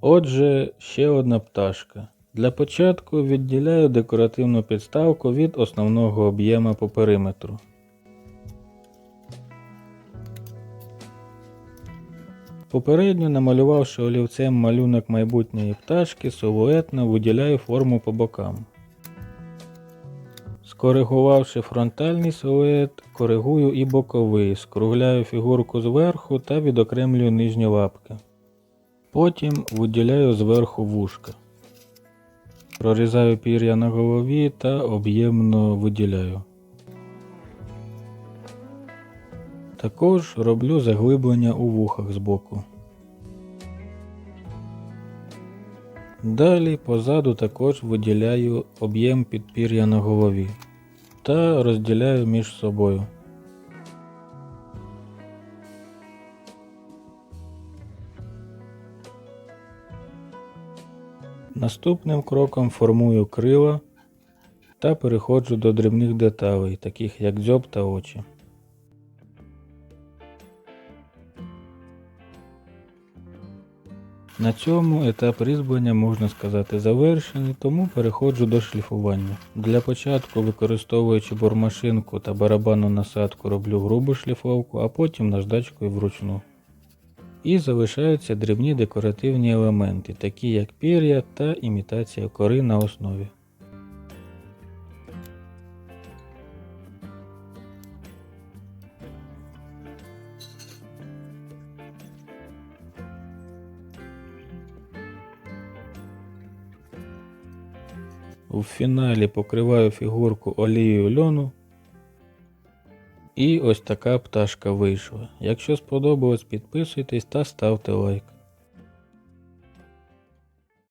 Отже, ще одна пташка. Для початку відділяю декоративну підставку від основного об'єма по периметру. Попередньо намалювавши олівцем малюнок майбутньої пташки, силуетно виділяю форму по бокам. Скоригувавши фронтальний силует, коригую і боковий, скругляю фігурку зверху та відокремлюю нижні лапки. Потім виділяю зверху вушка. Прорізаю пір'я на голові та об'ємно виділяю. Також роблю заглиблення у вухах збоку. Далі позаду також виділяю об'єм підпір'я на голові та розділяю між собою. Наступним кроком формую крила та переходжу до дрібних деталей, таких як дзьоб та очі. На цьому етап різьблення можна сказати завершений, тому переходжу до шліфування. Для початку, використовуючи бормашинку та барабанну насадку, роблю грубу шліфовку, а потім наждачкою вручну. І залишаються дрібні декоративні елементи, такі як пір'я та імітація кори на основі. У фіналі покриваю фігурку олією льону. І ось така пташка вийшла. Якщо сподобалось, підписуйтесь та ставте лайк.